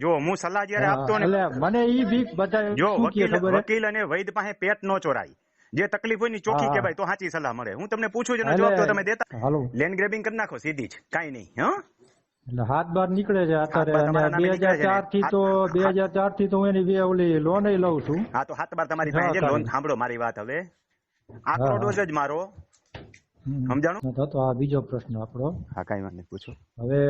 જો હું સલાહ જયારે આપતો ને મને ઈ બીક બધા જો વકીલ અને વૈદ પાસે પેટ નો ચોરાય. જે તકલીફ હોય ને ચોખ્ખી. કહેવાય તો સાચી સલાહ મળે. હું તમને પૂછું છું જવાબ તો તમે દેતા લેન્ડ ગ્રેબિંગ કરી નાખો સીધી જ કાંઈ નહીં હા? એટલે હાથ બાર નીકળે છે અત્યારે બે હજાર? ચારથી તો બે હજાર ચારથી તો હું એની બે ઓલી લોન લઉં છું. હા તો હાથ બાર તમારી પાસે લોન સાંભળો મારી વાત હવે. આખો ડોઝ જ મારો. સમજાણું? તો તો આ બીજો પ્રશ્ન આપણો. હા કાંઈ વાત પૂછો. હવે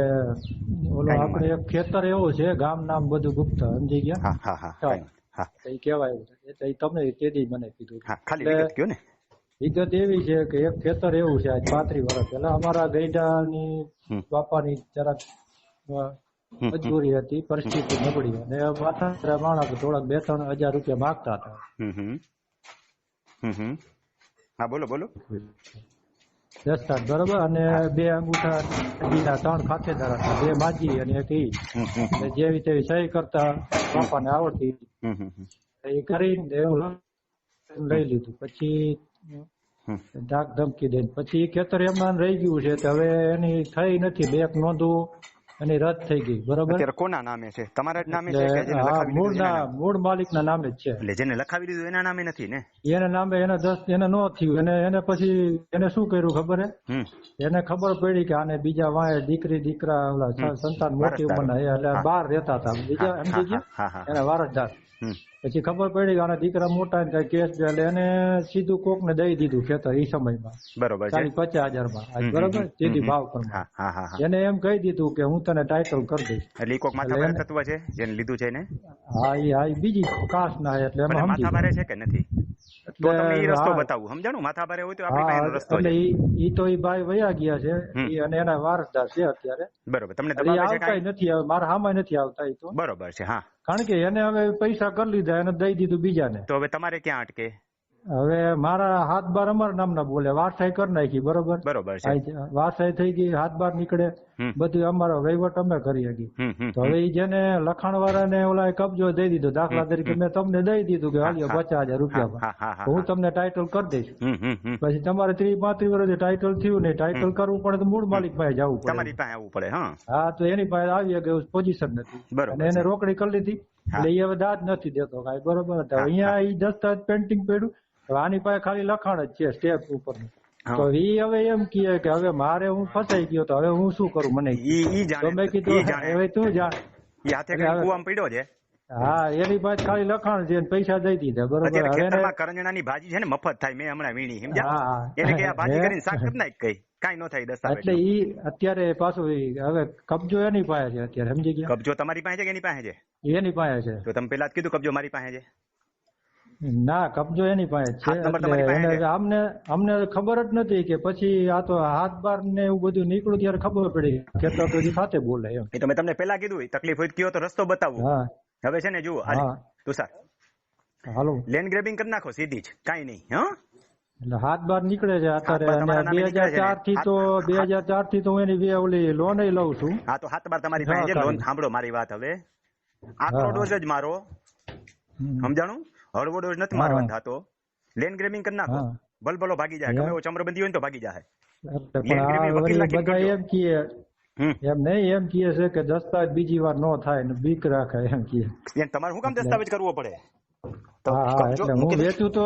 ઓલો આપણે એક ખેતર એવું છે ગામ નામ બધું ગુપ્ત સમજી ગયા? હા હા હા ઈ કહેવાય ઈ તમને તેદી મને કીધું હા ખાલી વિગત કયો ને? વિગત એવી છે કે એક ખેતર એવું છે આજ પાંત્રીસ વર્ષ. પહેલા અમારા ગઈડાની. બાપાની જરાક મજબૂરી હતી પરિસ્થિતિ નબળી. અને માથા માણસ થોડાક બે ત્રણ હજાર રૂપિયા માગતા હતા. હા બોલો બોલો. દસ્તાર બરોબર અને બે અંગૂઠા બીજા ત્રણ ખાતેદાર હતા બે માજી અને એક ઈ. જેવી તેવી સહી કરતા પાપાને આવડતી એ કરીને એવું લઈ લીધું. પછી. ધાક ધમકી દઈને. પછી ખેતર એમાં રહી ગયું છે તો હવે એની થઈ નથી. બેક નોંધવું એની રદ થઈ ગઈ બરોબર? અત્યારે કોના નામે છે? તમારા જ નામે છે કે જેને લખાવી મૂળ ના મૂળ માલિક ના નામે જ છે. એટલે જેને લખાવી દીધું એના નામે નથી ને? એને નામે એને દસ એને નો થયું. અને એને પછી એને શું કર્યું ખબર હે? એને ખબર પડી કે આને બીજા વાંહે દીકરી દીકરા ઓલા સંતાન મોટી. ઉંમરના એટલે બહાર રહેતા હતા. બીજા સમજી ગયા એને વારસદાર. પછી ખબર પડી કે આના દીકરા મોટા ને કેસ છે એટલે એને સીધું કોક ને દઈ દીધું ખેતર એ સમયમાં. બરોબર ચાલીસ પચાસ હજારમાં બરોબર? સીધી ભાવ હા. એને એમ કહી દીધું કે હું તને ટાઇટલ કરી દઈશ. એટલે કોક માથા એટલે ભારે એને- તત્વ છે જેને લીધું છે ને હા એ હા બીજી કાસ્ટ ના એટલે એમાં માથાભારે છે કે નથી? તો તમને ઈ રસ્તો બતાવું. સમજાણું? માથાભારે હોય તો આપણી પાસે રસ્તો છે. એ તો એ ભાઈ વયા ગયા છે. અને એના વારસદાર છે અત્યારે. બરોબર. તમને દબાવે છે કાંઈ? નથી આવે મારા હામાં નથી આવતા એ તો. બરોબર છે હા. કારણ કે એને હવે પૈસા કરી લીધા એને દઈ દીધું બીજાને. તો હવે તમારે ક્યાં અટકે? હવે મારા હાથ બાર અમારા નામના બોલે વારસાઈ કરી નાખી બરોબર? બરોબર વારસાઈ થઈ ગઈ હાથ બાર નીકળે બધું અમારો વહીવટ અમે કરી હકી હમ તો હવે જેને લખાણ વાળાને ઓલા કબજો દઈ દીધો દાખલા તરીકે મેં તમને દઈ દીધું કે હાલ્યો પચાસ હજાર રૂપિયા હા, તમને ટાઇટલ કરી દઈશ. પછી તમારે ત્રીસ પાંત્રીસ વર્ષ ટાઇટલ થયું નહીં ટાઇટલ કરવું પડે તો મૂળ માલિક પાસે જવું પડે. તમારી પાસે આવવું પડે હા. તો એની પાસે આવી ગયું પોઝિશન નથી. અને એને રોકડી કરી લીધી. એટલે એ હવે દાદ નથી દેતો કાંઈ. બરોબર? અહીંયા એ દસ્તાવેજ પેન્ટિંગ પડ્યું. હવે આની પાસે ખાલી લખાણ જ છે સ્ટેપ ઉપર. તો ઈ હવે એમ કહે કે હવે મારે હું ફસાઈ ગયો તો હવે હું શું કરું મને? ઈ ઈ જાણે મેં કીધું હવે તું જાણ ઈ હાથે કુવામાં પડ્યો છે? હા એની પાસે ખાલી લખાણ છે પૈસા દઈ દીધા બરોબર? હવે કરંજણા ની ભાજી છે ને મફત થાય મેં હમણાં વીણી સમજ્યા? હા. કે આ ભાજી કરીને શાક કરી નાખ કઈ? કઈ નો થાય દસ એટલે ઈ અત્યારે પાછું હવે કબજો એની પાસે છે અત્યારે સમજી ગયા? કબજો તમારી પાસે છે કે એની પાસે છે? એની પાસે છે. તો તમે પેલા જ કીધું કબજો મારી પાસે છે. ના કબજો એની પાસે છે? અમને અમને ખબર જ નથી કે પછી આ તો હાથ બાર ને એવું બધું નીકળ્યું ત્યારે ખબર પડી. ખેતર તો ખાતે બોલે એમ. એ તો મેં તમને પેલા કીધું તકલીફ હોય કયો તો રસ્તો બતાવો. હવે છે ને જુઓ તુષાર. હાલો. લેન્ડ ગ્રેબિંગ કરી નાખો સીધી જ કાંઈ નહીં હા? એટલે હાથ બાર નીકળે છે અત્યારે બે હજાર? ચારથી તો બે હજાર ચારથી તો હું એની ઓલી લોન લઉં છું. હા તો હાથ બાર તમારી પાસે લોન સાંભળો મારી વાત હવે. આકરો હા. ડોઝ જ મારો. સમજાણું? હળવો ડોઝ નથી હા. મારવાનો થતો લેન્ડ ગ્રેબિંગ કરી નાખો. ભલભલો ભાગી જાય. ગમે એવો ચમરબંધી હોય તો ભાગી જાય. બધા એમ કીએ એમ નહીં એમ કીએ છે કે દસ્તાવેજ બીજી વાર નો થાય ને બીક રાખે એમ કીએ. તમારે શું કામ દસ્તાવેજ કરવો પડે? હા વેચું તો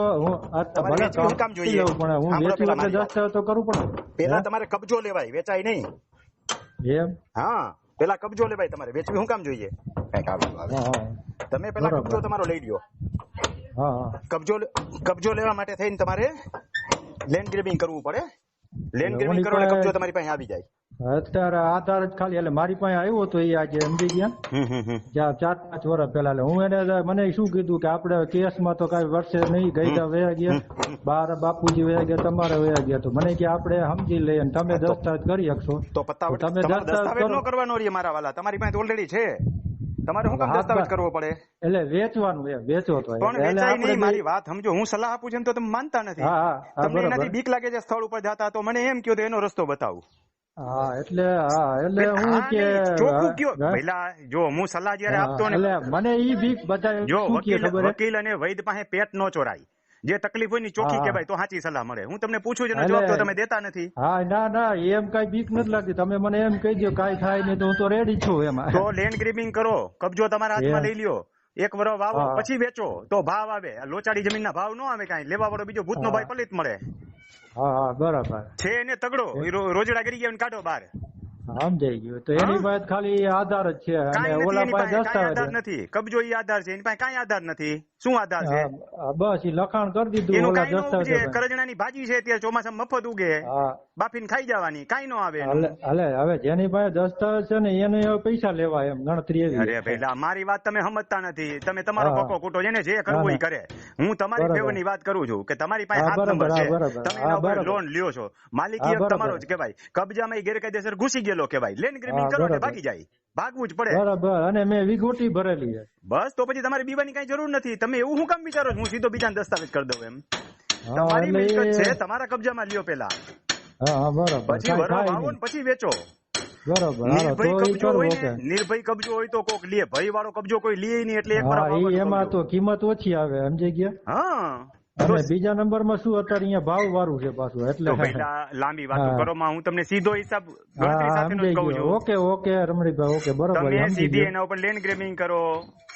હું કામ જોઈએ? પણ હું વેચું પેલા એટલે દસ્તાવેજ તો કરવું પેલા તમારે કબજો લેવાય વેચાય નહીં. એમ? હા પેલા કબજો લેવાય તમારે. વેચવી શું કામ જોઈએ? કંઈક આવે તમે પેલા કબજો તમારો લઈ લ્યો. કબજો કબજો લેવા માટે થઈને તમારે લેન્ડ ગ્રેબિંગ કરવું પડે. લેન્ડ ગ્રેબિંગ કરો એટલે કબજો તમારી પાસે આવી જાય. અત્યારે આધાર જ ખાલી એટલે મારી પાસે આવ્યો તો એ આજે સમજી ગયા ચાર પાંચ વર્ષ પહેલા એટલે હું એને મને શું કીધું કે આપણે કેસમાં તો કઈ વર્ષે નહીં ગઈડા વયા ગયા બાર બાપુજી વયા ગયા તમારે વયા ગયા તો. મને કે આપણે સમજી લઈએ તમે દસ્તાવેજ કરી શકશો. તો તમે દસ્તાવેજ ન કરવાનો રે મારા વાલા. તમારી પાસે ઓલરેડી છે. તમારે શું કામ દસ્તાવેજ કરવો પડે? એટલે વેચવાનું એ વેચવો તો પણ વેચાય નહીં મારી વાત સમજો. હું સલાહ આપું છું એમ તો તમે માનતા નથી. તમને એનાથી બીક લાગે છે સ્થળ ઉપર જતા તો મને એમ કયો તો એનો રસ્તો બતાવું. હા એટલે હા એટલે હું કે ચોખ્ખું કયો? પેલા જો હું સલાહ જયારે આપતો ને મને ઈ બીક બધા જો વકીલ વકીલ અને વૈદ પાસે પેટ નો ચોરાય. જે તકલીફ હોય ને ચોખ્ખી. કહેવાય તો સાચી સલાહ મળે. હું તમને પૂછું છું જવાબ તો તમે દેતા નથી. હા ના ના એમ કઈ બીક નથી લાગતી. તમે મને એમ કહી દો કઈ થાય નહીં તો હું તો રેડી છું એમાં. તો લેન્ડ ગ્રીબિંગ કરો. કબજો તમારા હાથમાં. લઈ લ્યો. એક વરો વાવો પછી વેચો. તો ભાવ આવે. આ જમીન જમીનના ભાવ ન આવે કાંઈ. લેવા વાળો બીજો ભૂત નો ભાઈ પલિત મળે. હા હા બરાબર. છે એને તગડો. રોજડા કરી ગયા કાઢો બહાર. સમજાઈ ગયું. તો એની પાસે ખાલી આધાર જ છે અને ઓલા પાસે દસ્તાવેજ નથી. કબજો ઈ આધાર છે એની પાસે કાંઈ આધાર નથી. શું આધાર છે? બસ ઈ લખાણ કરી દીધું ઓલા ન દસ્તાવેજ કરજણાની ભાજી છે અત્યારે ચોમાસામાં મફત ઉગે. બાફીને ખાઈ જવાની કાંઈ નો આવે. હાલે હવે જેની પાસે દસ્તાવેજ છે ને એને પૈસા લેવા એમ ગણતરી એવી અરે ભઈલા મારી વાત તમે સમજતા નથી. તમે તમારો. કોકો કૂટો જેને જે કરવું ઈ કરે. હું તમારી ફેવરની વાત કરું છું કે તમારી પાસે હાથ નંબર છે. તમે. લોન લ્યો છો. માલિકી તમારો. જ કહેવાય. કબજામાં ગેરકાયદેસર ઘૂસી ગયેલો કહેવાય. લેન્ડ ગ્રેબિંગ હા, કરો ને ભાગી જાય. ભાગવું જ પડે. બરાબર અને મેં વિગોટી ભરેલી છે. બસ તો પછી તમારે બીવાની કઈ જરૂર નથી. તમે એવું હું કામ વિચારો હું સીધો બીજાને દસ્તાવેજ કરી દઉં એમ. તમારી મિલકત છે તમારા કબજામાં લ્યો પેલા. હા બરાબર. પછી કાંઈ વરો થાય ને પછી વેચો. બરાબર નિર્ભય કબજો હોય તો કોક લે. ભય વાળો કબજો કોઈ લે નહીં એટલે એક એમાં તો કિંમત ઓછી આવે સમજી ગયા? હા. અને બીજા નંબરમાં શું? અત્યારે અહીંયા ભાવ વાળું છે પાછું એટલે લાંબી વાતો કરો માં હું તમને સીધો હિસાબ ઓકે ઓકે રમણીભાઈ ઓકે બરોબર તમે સીધી એના ઉપર લેન્ડ ગ્રેબિંગ કરો.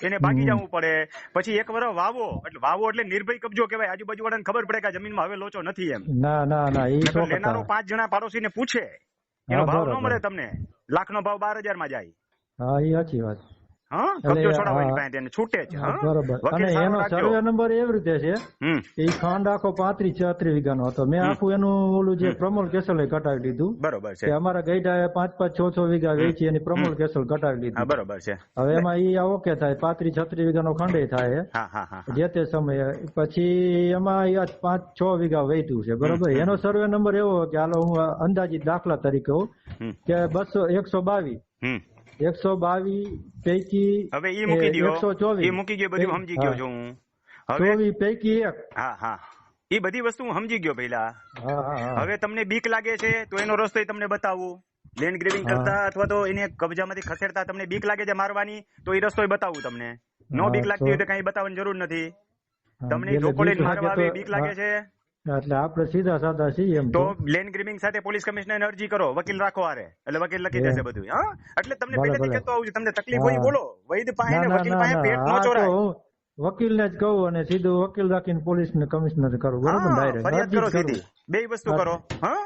એને ભાગી. જવું પડે. પછી એક વર વાવો. એટલે વાવો એટલે નિર્ભય કબજો કહેવાય. આજુબાજુ વાળાને ખબર પડે કે જમીનમાં હવે લોચો નથી એમ. ના ના ના એ લેનારો પાંચ જણા પાડોશીને પૂછે. એનો ભાવ ન મળે તમને. લાખનો ભાવ બાર હજારમાં જાય. હા એ સાચી વાત. હા? કબજો છોડાવો પાસે તેને છૂટે જ હા, હા બરોબર. અને એનો સર્વે નંબર એવી રીતે છે એ ખાંડ આખો પાંત્રીસ છત્રીસ વીઘાનો હતો. મેં આખું એનું ઓલું જે પ્રમોલ કેસલ બરોબર છે. કે અમારા ગઈઢાએ પાંચ પાંચ છ છ વીઘા વેચી એની પ્રમોલ કેસલ કટાવી લીધું બરોબર છે. હવે એમાં ઈ આ ઓકે થાય પાંત્રીસ છત્રીસ વીઘાનો ખંડે થાય. જે તે સમયે પછી એમાં પાંચ છ વીઘા વેચ્યું છે બરોબર? એનો સર્વે નંબર એવો કે હાલો હું અંદાજિત દાખલા તરીકે કહું કે બસો એકસો બાવીસ એકસો બાવીસ પૈકી હવે એ મૂકી દો એકસો ચોવીસ. મૂકી ગયો બધું સમજી ગયો છું હું. ચોવીસ પૈકી એક. હા હા. એ બધી વસ્તુ હું સમજી ગયો હા હવે તમને બીક લાગે છે તો એનો રસ્તો તમને બતાવું. લેન્ડ ગ્રેવિંગ કરતા અથવા તો એને કબજામાંથી ખસેડતા તમને બીક લાગે છે મારવાની તો એ રસ્તો બતાવું તમને. નો બીક લાગતી હોય તો- કઈ બતાવવાની જરૂર નથી. તમને ધોકો લઈને મારવા બીક લાગે છે એટલે આપણે સીધા સાદા છીએ એમ તો લેન ગ્રીમિંગ સાથે પોલીસ કમિશનર અરજી કરો વકીલ રાખો આરે. એટલે વકીલ લખી દેશે બધું હા? એટલે તમને પહેલેથી કહેતો આવું છું તમને તકલીફ હોય બોલો. વૈદ પાસે ને વકીલ પાસે પેટ નો ચોરાય. વકીલ ને જ કહું અને સીધું વકીલ રાખીને પોલીસ ને કમિશનર કરું બરોબર ડાયરેક્ટ? ફરિયાદ કરો સીધી. બે વસ્તુ કરો હા?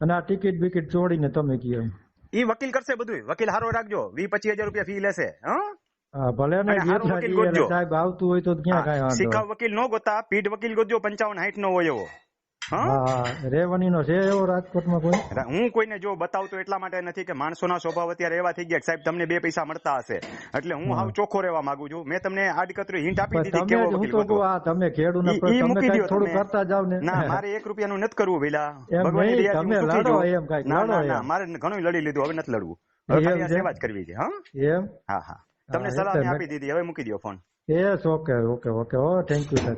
અને આ ટિકિટ બિકિટ ચોડીને તમે એમ. ઈ વકીલ કરશે બધું વકીલ હારો રાખજો. વી પચીસ હજાર રૂપિયા ફી લેશે હા? ભલે ને વકીલ કીએ ગોતજો. એટલે સાહેબ આવતું હોય તો ક્યાં કાંઈ વાંધો. શીખાવ વકીલ નો ગોતા પીઢ વકીલ ગોતજો પંચાવન હાઈટ નો હોય એવો. હા? હા હા રેવની નો છે એવો રાજકોટમાં કોઈ? હું કોઈને જો બતાવતો એટલા માટે નથી કે માણસોના સ્વભાવ અત્યારે એવા થઈ ગયા સાહેબ તમને બે પૈસા મળતા હશે. એટલે હું હાવ ચોખ્ખો રહેવા માંગુ છું. મેં તમને આડકતરી હિન્ટ આપી દીધી કેવો વકીલ તો આ તમે ખેડૂત ઈ- ઈ મૂકી કાંઈક થોડું કરતા જાવ ને. ના મારે એક રૂપિયાનું નથી કરવું એમ ભગવાનની દયાથી તમે લડો એમ કાંઈક, ના ના ના મારે ઘણું લડી લીધું હવે નથી લડવું. હવે? સેવા જ કરવી છે હા? એમ? હા હા. તમને સલાહ મેં- આપી દીધી. હવે મૂકી દો phone. Yes okay okay okay oh thank you sir